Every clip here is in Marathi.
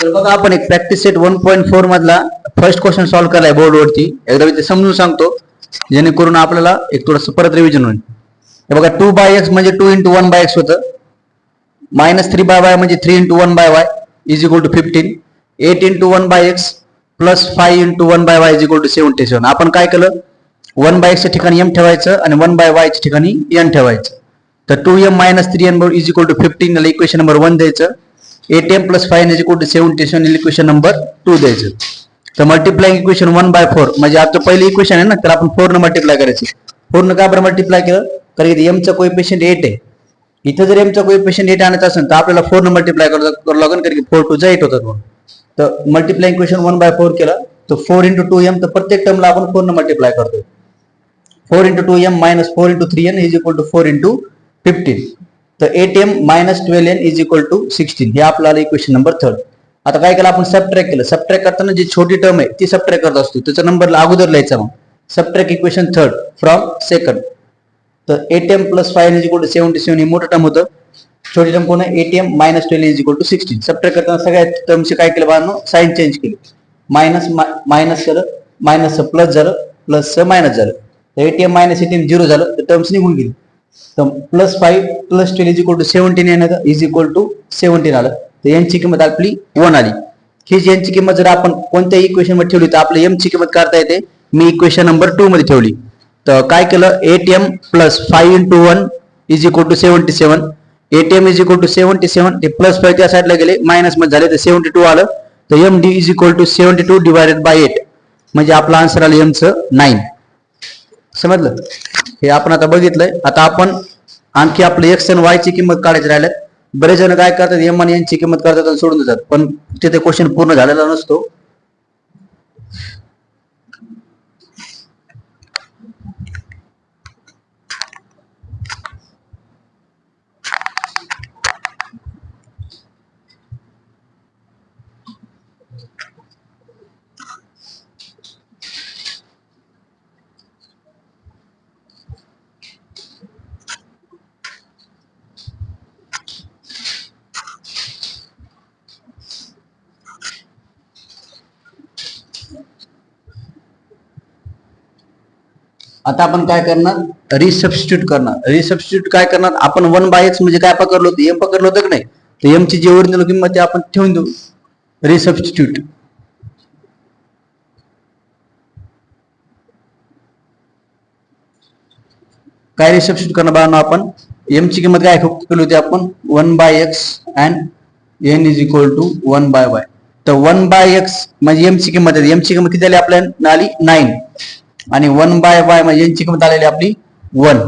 तर बघा आपण एक practice set one point four मधला फर्स्ट क्वेश्चन सॉल्व्ह केलाय बोर्डवरती एकदा मी ते समजून सांगतो जेणेकरून आपल्याला एक थोडस परत रिव्हिजन होईल. हे बघा टू बाय एक्स म्हणजे two into one by x होतं. मायनस थ्री बाय वाय म्हणजे three into one by y is equal to fifteen eight into one by x plus five into one by y is equal to seventy seven आपण काय केलं? वन बाय एक्सच्या ठिकाणी एम ठेवायचं आणि वन बाय वायच्या ठिकाणी एन ठेवायचं. तर two m minus three n is equal to fifteen equation number one द्यायचं. Eight m plus five is equal to seventy seven equation number two द्यायचं. तर multiply equation one by four म्हणजे आता पहिले इक्वेशन आहे ना तर आपण फोर न मल्टिप्लाय करायचं. फोर न का बरं मल्टिप्लाय केलं? कारण की कोई पेशंट एट आहे. इथं जर एमचा कोई पेशंट एट आणत असेल तर आपल्याला फोर न मल्टिप्लाय करावं लागेल कारण की फोर टू जा एट होतात म्हणून. तर multiply equation one by four केलं तर फोर इंटू टू एम तर प्रत्येक टर्मला आपण फोर न मल्टिप्लाय करतो four into two m minus four into three n is equal to four into fifteen तर eight m minus twelve n is equal to sixteen हे आपल्याला इक्वेशन नंबर थर्ड आता काय केलं आपण? सबट्रॅक केलं. सबट्रॅक करताना जी छोटी टर्म आहे ती सबट्रॅक करत असतो. त्याचा नंबर अगोदर लिहायचा मग. Subtract equation third from second तर eight m plus five is equal to seventy seven हे मोठं टर्म होतं. छोटी टर्म कोण आहे? Eight m minus twelve is equal to sixteen subtract करताना सगळ्या टर्मचे काय केलं बाळांनो? साईन चेंज केली. मायनस मायनस झालं मायनस प्लस झालं प्लस मायनस झालं तर एटीएम मायनस एटीएम झिरो झालं. तर टर्म्स निघून गेली. तर plus five plus twelve is equal to seventeen येणार इज इक्वल टू सेव्हन्टीन आलं. तर यांची किंमत आपली वन आली. ही जी यांची किंमत जर आपण कोणत्याही इक्वेशनमध्ये ठेवली तर आपल्या एम ची किंमत काढता येते. मी इक्वेशन नंबर टू मध्ये ठेवली. तर काय केलं? Eight m plus five into one is equal to seventy seven eight m is equal to seventy seven ते प्लस फाईव्ह त्या साईडला गेले. मायनसमध्ये झाले तर सेव्हन्टी टू आलं. तर m d is equal to seventy two divided by eight म्हणजे आपला आन्सर आलं एमचं नाईन समजलं? हे आपण आता बघितलंय. आता आपण आणखी आपले एक्स आणि वाय ची किंमत काढायची राहिल्यात. बरेच जण काय करतात एम आणि यांची किंमत करतात आणि सोडून देतात. पण तिथे क्वेश्चन पूर्ण झालेला नसतो. आता आपण काय करणार? रिसबस्टिट्यूट करणार. रिसबस्टिट्यूट काय करणार? आपण वन बाय एक्स म्हणजे काय पकडलो होतं? एम पकडलो होतं की नाही? तर एमची जी ओरिजिनल किंमत ते आपण ठेवून देऊ. रिसबस्टिट्यूट काय रिसबस्टिट्यूट करणार बाळांनो आपण? एमची किंमत काय केली होती आपण? One by x and n is equal to one by y तर वन बाय एक्स म्हणजे एमची किंमत आहे. एम किंमत किती झाली आपल्याला? आली नाईन आणि वन बाय वाय म्हणजे यांची किंमत आलेली आपली वन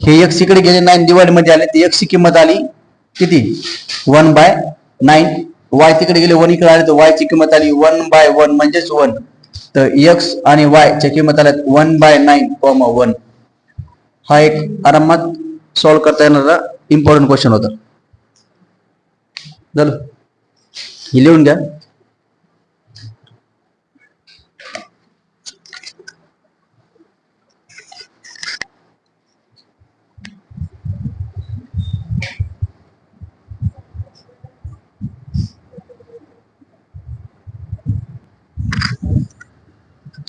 हे एक्स इकडे गेले नाईन डिवाइडमध्ये आले तर एक्सची किंमत आली किती? वन बाय नाईन वाय तिकडे गेले वन इकडे आले तर वायची किंमत आली वन बाय वन म्हणजेच वन तर एक्स आणि वाय च्या किंमत आल्या one by nine comma one हा एक आरामात सॉल्व्ह करता येणारा इम्पॉर्टंट क्वेश्चन होता. झालं हे लिहून घ्या.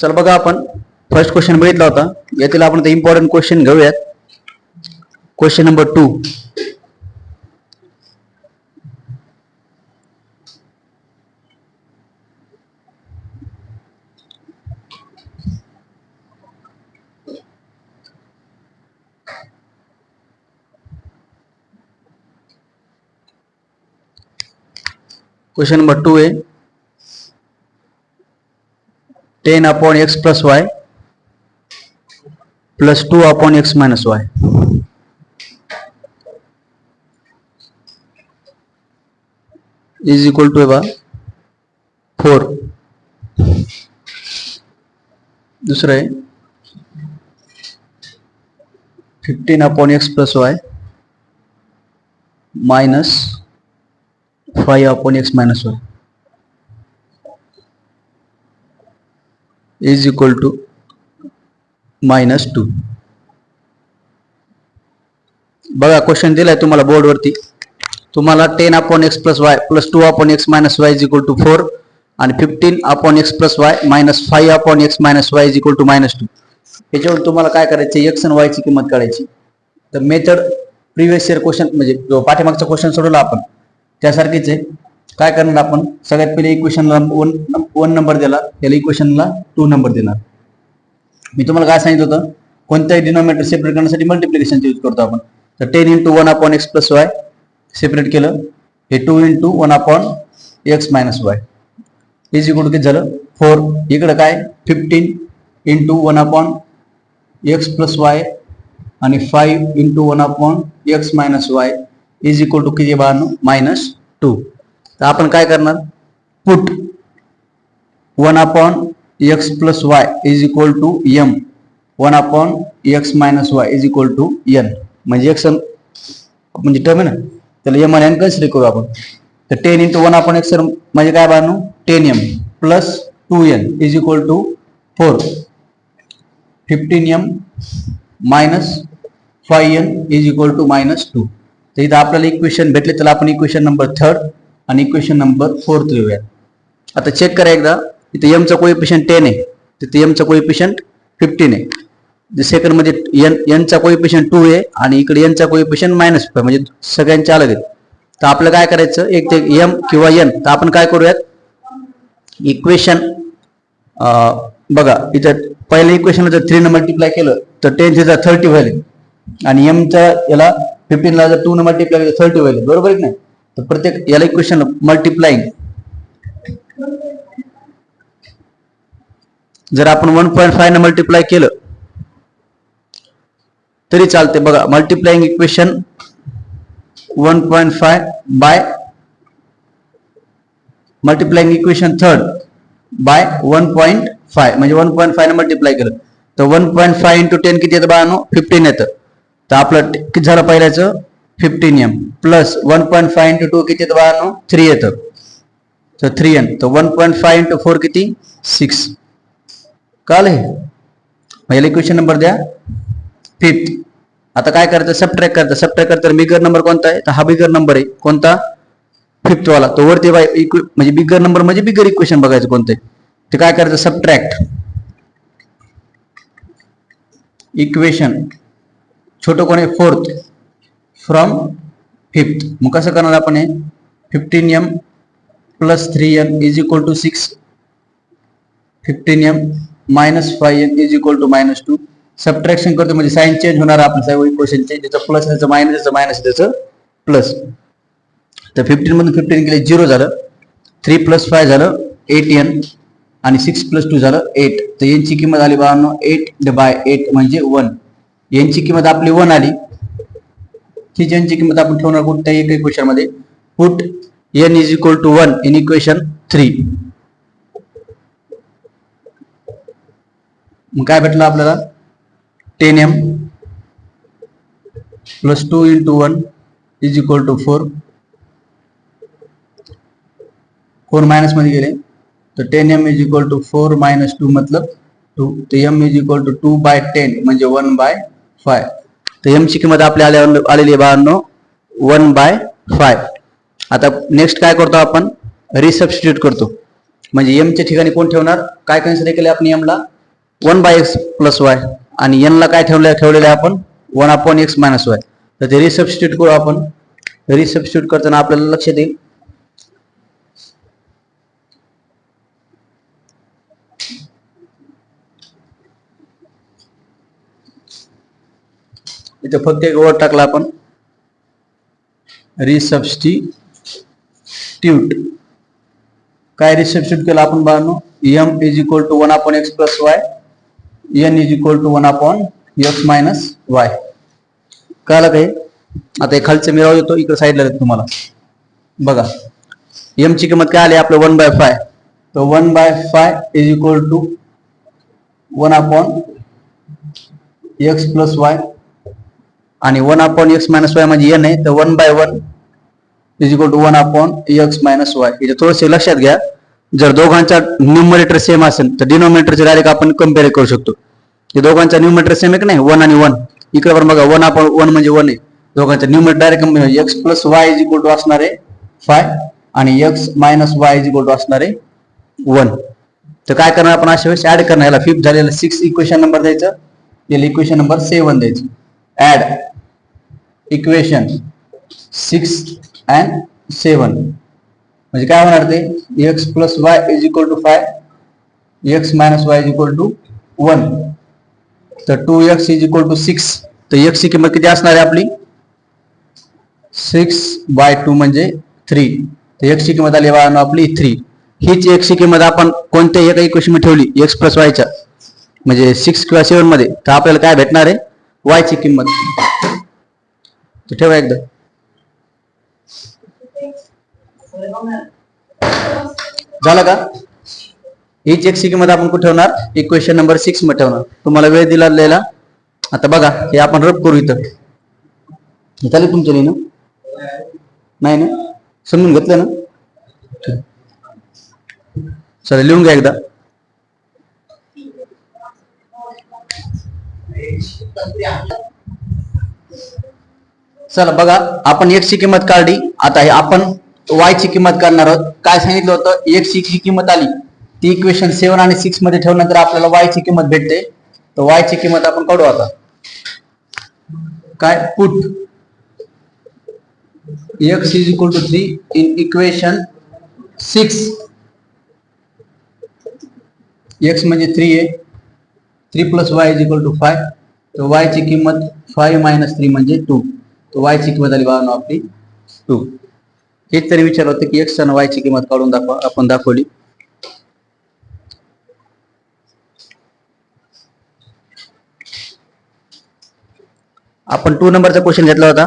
चल बघा आपण. फर्स्ट क्वेश्चन बघितला होता. यातील आपण इम्पॉर्टंट क्वेश्चन घेऊयात. Question number two question number two आहे ten upon x plus y plus two upon x minus y is equal to बा फोर दुसरं आहे fifteen upon x plus y minus five upon x minus y is equal to minus two बघा क्वेश्चन दिलाय तुम्हाला बोर्डवरती तुम्हाला ten upon x plus y plus two upon x minus y is equal to four आणि fifteen upon x plus y minus five upon x minus y is equal to minus two याच्यावर तुम्हाला काय करायचं? एक्स आणि वायची किंमत काढायची. तर मेथड प्रिव्हियस इयर क्वेश्चन म्हणजे जो पाठीमागचा क्वेश्चन सोडवला आपण त्यासारखीच आहे. काय करणार आपण? सगळ्यात पहिले इक्वेशनला वन वन नंबर दिला त्याला इक्वेशनला टू नंबर देणार. मी तुम्हाला काय सांगितलं होतं? कोणत्याही डिनॉमिनेटर सेपरेट करण्यासाठी मल्टिप्लिकेशनचा यूज करतो आपण. तर ten into one upon x plus y separate केलं. हे two into one upon x minus y is equal to किती झालं? फोर इकडं काय? Fifteen into one upon x plus y आणि five into one upon x minus y is equal to किती बाळांनो? मायनस टू आपण काय करणार? Put one upon x plus y is equal to m one upon x minus y is equal to n म्हणजे एक्स टर्म आहे ना? त्याला एम एन कन्सिडर करू आपण. तर ten into one upon x म्हणजे काय बाळांनो? Ten m plus two n is equal to four fifteen m minus five n is equal to minus two तर इथं आपल्याला इक्वेशन भेटले तर आपण इक्वेशन नंबर थर्ड आणि इक्वेशन नंबर फोर्थ लिहूया आता चेक करा एकदा. इथे एमचा कोएफिशियंट टेन आहे. तिथे एमचा कोएफिशियंट फिफ्टीन आहे. सेकंडमध्ये एन एनचा कोएफिशियंट टू आहे आणि इकडे एनचा कोएफिशियंट मायनस फाय म्हणजे सगळ्यांच्या अलग आहेत. तर आपलं काय करायचं? एक ते एम किंवा एन तर आपण काय करूयात? इक्वेशन बघा इथं पहिल्या इक्वेशनला जर थ्री न मल्टिप्लाय केलं तर टेन थिचा थर्टी व्हायला आणि एमच्या याला फिफ्टीनला जर टू न मल्टिप्लाय केलं थर्टी व्हायला बरोबर आहे की नाही? तर प्रत्येक याला इक्वेशन मल्टिप्लाईंग जर आपण वन पॉईंट फाय न मल्टिप्लाय केलं तरी चालते बघा multiplying equation one point five by multiplying equation third by one point five म्हणजे वन पॉईंट फाय न मल्टिप्लाय केलं. तर one point five into ten किती येतं बाळानो? फिफ्टीन येतं. तर आपलं किती झालं पहिल्याचं? Fifteen m plus one point five into two किती येतं बाळानो? थ्री येतं. तर थ्री एम तर one point five into four किती? सिक्स कळलं हे? पहिला इक्वेशन नंबर द्या. फिफ्थ आता काय करायचं सबट्रॅक करतं. सबट्रॅक करता बिगर नंबर कोणता आहे? तर हा बिगर नंबर आहे. कोणता? फिफ्थ वाला. तो वरती बाय म्हणजे बिगर नंबर म्हणजे बिगर इक्वेशन बघायचं कोणतं आहे. ते काय करायचं सबट्रॅक्ट इक्वेशन छोटं कोण आहे? फोर्थ फ्रॉम फिफ्थ मग कसं करणार आपण हे? Fifteen m plus three n is equal to six fifteen m minus five n is equal to minus two subtraction करतो म्हणजे साईन चेंज होणार आपलं. सर्व इक्वेशनचे ज्याचं प्लस त्याचं मायनस त्याचं मायनस त्याचं प्लस तर फिफ्टीन मधून फिफ्टीन गेले झिरो झालं. थ्री प्लस फाय झालं एट एन आणि सिक्स प्लस टू झालं एट तर यांची किंमत आली बाळांनो एट बाय एट म्हणजे वन यांची किंमत आपली वन आली. ही ज्यांची किंमत आपण ठेवणार कुठल्याही एक इक्वेशनमध्ये put n is equal to one in equation three मग काय भेटलं आपल्याला? Ten m plus two into one is equal to four four मायनसमध्ये गेले. तर ten m is equal to four minus two मतलब टू तर m is equal to two by ten म्हणजे वन बाय फाय तर एमची किंमत आपल्या आल्या आलेली आहे बाळांनो वन बाय फाय आता नेक्स्ट काय करतो आपण? रिसबस्टिट्यूट करतो. म्हणजे एमच्या ठिकाणी कोण ठेवणार? काय कन्सिडर केले आपण एमला one by x plus y आणि एनला काय ठेवलं ठेवलेलं आहे आपण? One upon x minus y तर ते रिसबस्टिट्यूट करू आपण. रिसबस्टिट्यूट करताना आपल्याला लक्षात येईल इथे फक्त एक वर्ड टाकला आपण. रिसबस्टिट्यूट काय रिसबस्टिट्यूट केलं आपण बाळांनो? M is equal to one upon x plus y n is equal to one upon x minus y कळलं काय आता हे खालचं मिराव येतो इकडे साईडला देतो तुम्हाला. बघा. एम ची किंमत काय आली? आपलं वन बाय फाय तर one by five is equal to one upon x plus y आणि one upon x minus y म्हणजे एन आहे तर one by one is equal to one upon x minus y. इथे थोडंसं लक्षात घ्या. जर दोघांचा न्यूमरेटर सेम असेल तर डिनॉमिनेटरचे डायरेक्ट आपण कंपेअर करू शकतो. ते दोघांचा न्यूमरेटर सेम एक नाही? वन आणि वन. इकडे पण बघा वन अपॉन वन म्हणजे वन आहे. दोघांचं numerator direct x plus y is equal to असणार आहे फाय आणि x minus y is equal to असणार आहे वन. तर काय करणार आपण अशा वेळेस? ऍड करणार. याला फिफ्थ झालेलं सिक्स इक्वेशन नंबर द्यायचं. याला इक्वेशन नंबर सेव्हन द्यायचं. Add equation six and seven म्हणजे काय होणार ते? X plus y is equal to five x minus y is equal to one तर two x is equal to six तर एक्स ची किंमत किती असणार आहे आपली? सिक्स बाय टू म्हणजे थ्री तर एक्स ची किंमत आली बाळांनो आपली थ्री हीच एक्स ची किंमत आपण कोणत्याही एका इक्वेशनमध्ये ठेवली. एक्स प्लस वायच्या म्हणजे सिक्स किंवा सेवनमध्ये. तर आपल्याला काय भेटणार आहे? वायची किंमत. तर ठेवा एकदा. झालं का? हीच चेक सिक्की मध्ये आपण कुठे ठेवणार? इक्वेशन नंबर सिक्समध्ये ठेवणार. तुम्हाला वेळ दिला आता बघा हे आपण रब करू इथं. हे चालेल तुमच्या लिहिणं नाही ना? समजून घेतलं ना? चला लिहून घ्या एकदा. चला बघा आपण एक्सची ची किंमत काढली. आता हे आपण वायची ची किंमत काढणार आहोत. काय सांगितलं होतं? X ची किंमत आली ती इक्वेशन सेवन आणि सिक्समध्ये ठेवल्यानंतर आपल्याला वायची ची किंमत भेटते. तर वायची ची किंमत आपण काढू आता. काय? Put x is equal to three in equation six x म्हणजे थ्री आहे. Three plus y is equal to five तर वायची ची किंमत फाय मायनस थ्री म्हणजे टू वायची ची किंमत आली बावन्न आपली टू हेच तरी विचार होतं की एक्स आणि वायची ची किंमत काढून दाखवा आपण दाखवली. आपण टू नंबरचा क्वेश्चन घेतला होता.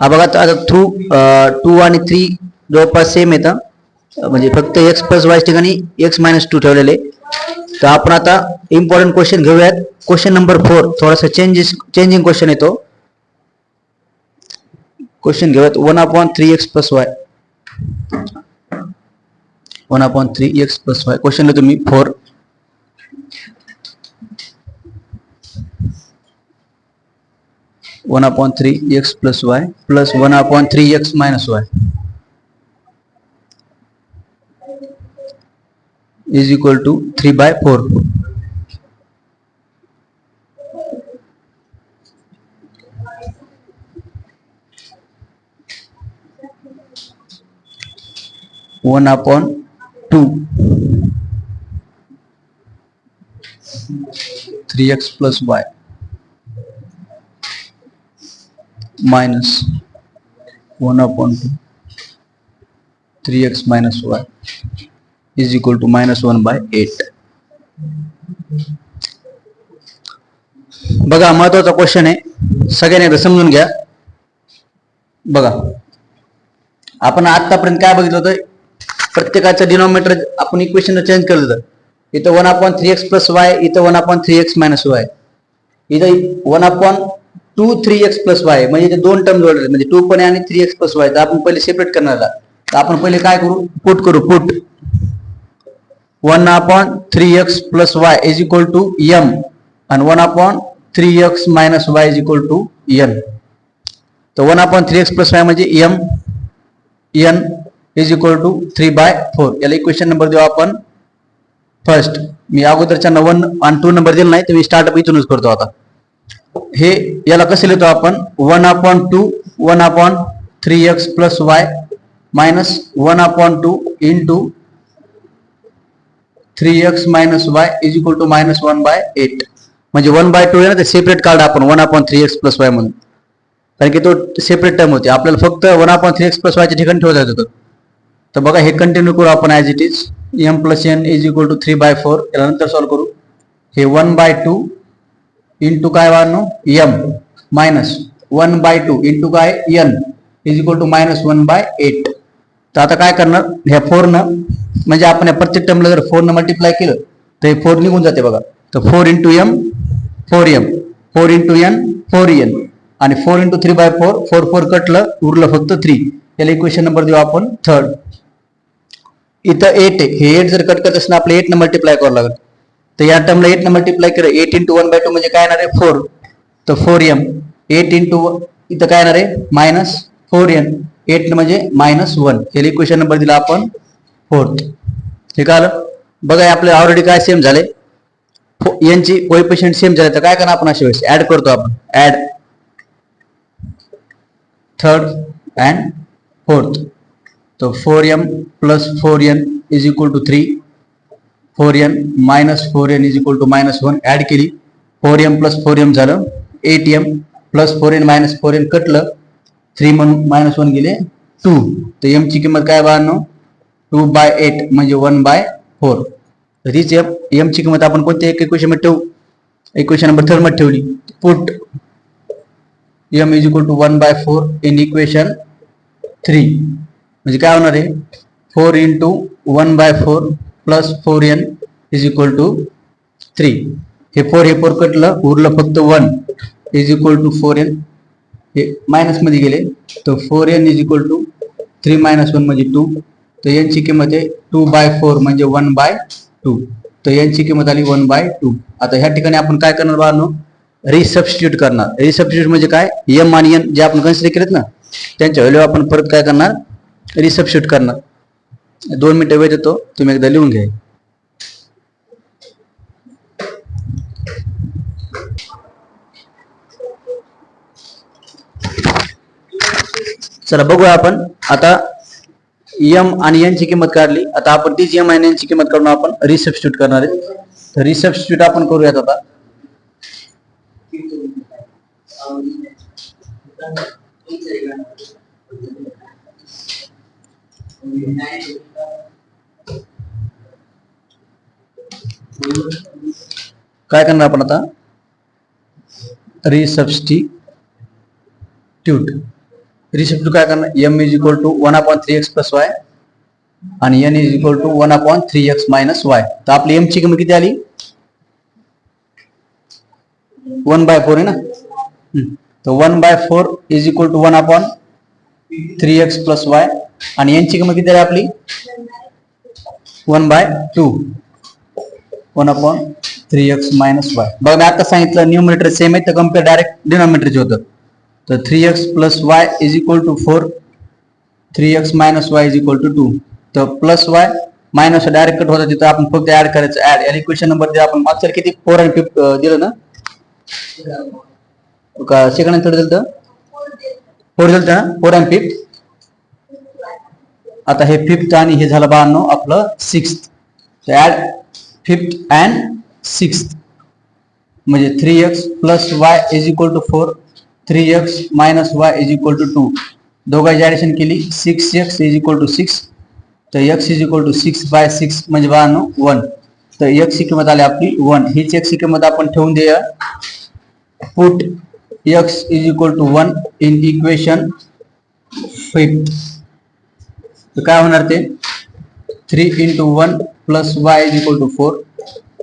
हा बघा आता थ्रू टू आणि थ्री जवळपास सेम येतं म्हणजे फक्त एक्स प्लस वाय ठिकाणी एक्स मायनस टू ठेवलेले. तर आपण आता इम्पॉर्टंट क्वेश्चन घेऊयात. क्वेश्चन नंबर फोर थोडासा चेंजेस चेंजिंग क्वेश्चन येतो. क्वेश्चन घेऊयात. One upon three x plus y. One upon three x plus y. Question तुम्ही. Four. One upon three x plus y plus one upon three x minus y. Is equal to three by four. One upon two. Three x plus y. Minus one upon two. Three x minus y. Is equal to minus one by eight. बघा महत्त्वाचा क्वेश्चन आहे. सगळ्यांनी एकदा समजून घ्या. बघा. आपण आतापर्यंत काय बघितलं होतं? प्रत्येकाचं डिनॉमिनेटर आपण इक्वेशन चेंज केलं इथं one upon three x plus y इथं one upon three x minus y इथं one upon two three x plus y म्हणजे इथे दोन टर्म जोडले. म्हणजे टू पण आहे आणि थ्री एक्स प्लस वाय तर आपण पहिले सेपरेट करणार तर आपण पहिले काय करू? पुट करू put one upon three x plus y is equal to m आणि one upon three x minus y is equal to n तर one upon three x plus y म्हणजे m n is equal to three by four याला इक्वेशन नंबर देऊ आपण. फर्स्ट मी अगोदरच्या वन आणि टू नंबर दिला नाही तर मी स्टार्टअप इथूनच करतो आता. हे याला कसे लिहितो आपण? One upon two one upon three x plus y minus one upon two in two three x minus y is equal to minus one by eight म्हणजे वन बाय टू आहे ना ते सेपरेट कार्ड आपण one upon three x plus y म्हणून. कारण की तो सेपरेट टर्म होते. आपल्याला फक्त one upon three x plus वायच्या ठिकाणी ठेवता येत होतं. तर बघा हे कंटिन्यू करू आपण as it is M plus N is equal to three by four याला नंतर सॉल्व्ह करू. हे वन बाय टू इंटू काय वाढनो M minus one by two into काय? N is equal to minus one by eight तर आता काय करणार? ह्या फोरनं म्हणजे आपण या प्रत्येक टर्मला जर फोरनं मल्टिप्लाय केलं तर हे फोर निघून जाते बघा. तर four into M four M four into N four N आणि four into three by four four four कटलं उरलं फक्त थ्री याला इक्वेशन नंबर देऊ आपण थर्ड इथं एट आहे. हे एट जर कट करत असणार आपलं एट न मल्टिप्लाय करावं लागेल. तर या टर्मला एट न मल्टिप्लाय केलं eight into one by two म्हणजे काय येणार आहे? फोर तर फोर एम एट इंटू इथं काय येणार आहे? मायनस फोर एन एट म्हणजे मायनस वन हे इक्वेशन नंबर दिला आपण फोर्थ ठीक आहे आलं? बघा आपले ऑलरेडी काय सेम झाले यांची कोएफिशियंट सेम झाले. तर काय करणार आपण अशा वेळेस? ऍड करतो आपण. ऍड थर्ड अँड फोर्थ तो four M plus four N is equal to three four N minus four N is equal to minus one add केली. Four M plus four M झालं. Eight M plus four N minus four N कटलं. थ्री म्हणून मायनस वन गेले. टू तर एमची किंमत काय बाळांनो? टू बाय एट म्हणजे वन बाय फोर तर हीच एम एम ची किंमत आपण कोणत्या एक इक्वेशनमध्ये ठेवू? इक्वेशन नंबर थर्डमध्ये ठेवली. Put M is equal to one by four in equation three म्हणजे काय होणार आहे? Four into one by four plus four N is equal to three हे फोर हे फोर कटलं उरलं फक्त one is equal to four N हे मायनसमध्ये गेले तर four N is equal to three minus one म्हणजे टू तर यांची किंमत आहे टू बाय फोर म्हणजे वन बाय टू तर यांची किंमत आली वन बाय टू आता ह्या ठिकाणी आपण काय करणार बाळांनो रिसबस्टिट्यूट करणार. रिसबस्टिट्यूट म्हणजे काय? एम आणि एन जे आपण कन्सिडर केलेत ना त्यांच्या व्हॅल्यू आपण परत काय करणार? रिसबस्टिट्यूट करणार दोन मिनिटं वेळ देतो तुम्ही एकदा लिहून घ्या चला बघूया आपण आता एम आणि एन ची किंमत काढली आता आपण तीच एम आणि एन ची किंमत काढून आपण रिसबस्टिट्यूट करणार आहे तर रिसबस्टिट्यूट आपण करूयात आता। काय करणार आपण आता? रिसबस्टिट्यूट रिसबस्टिट्यूट काय करणार? M is equal to one upon three X plus Y आणि N is equal to one upon three X minus Y तर आपली एम ची किंमत किती आली? वन बाय फोर आहे ना? तर one by four is equal to one upon three X plus Y आणि यांची किंमत किती आहे आपली? One by two. One upon three X minus Y. बघा मी आता सांगितलं न्यूमिनेटर सेम आहे तर कंपेअर डायरेक्ट डिनॉमिनेटरचे होतं. तर three X plus Y is equal to four three X minus Y is equal to two. तर plus Y minus direct cut होता तिथं आपण फक्त ऍड करायचं ऍड या इक्वेशन नंबर जे आपण. मागच्या किती फोर आणि फिफ्ट दिलं ना? का सेकंड थर्ड दिलं फोर दिलं ना फोर अँड फिफ्थ आता हे फिफ्थ आणि हे झालं बाळांनो आपलं six add fifth and six म्हणजे three X plus Y is equal to four three X minus Y is equal to two दोघांची ॲडिशन केली six X is equal to six तर X is equal to six by six म्हणजे बाळांनो वन तर एक्स ची किंमत आली आपली वन हीच एक्स ची किंमत आपण ठेवून देऊया. Put X is equal to one in equation fifth तर काय होणार ते? Three into one plus Y is equal to four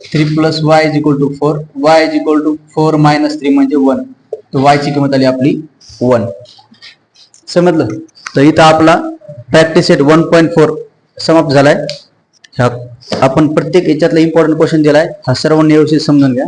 three plus Y is equal to four Y is equal to four minus three म्हणजे वन तर वाय ची किंमत आली आपली वन समजलं? तर इथं आपला practice set one point four समाप्त झालाय. ह्या आपण प्रत्येक याच्यातला इम्पॉर्टंट क्वेश्चन दिलाय. हा सर्वांनी व्यवस्थित समजून घ्या.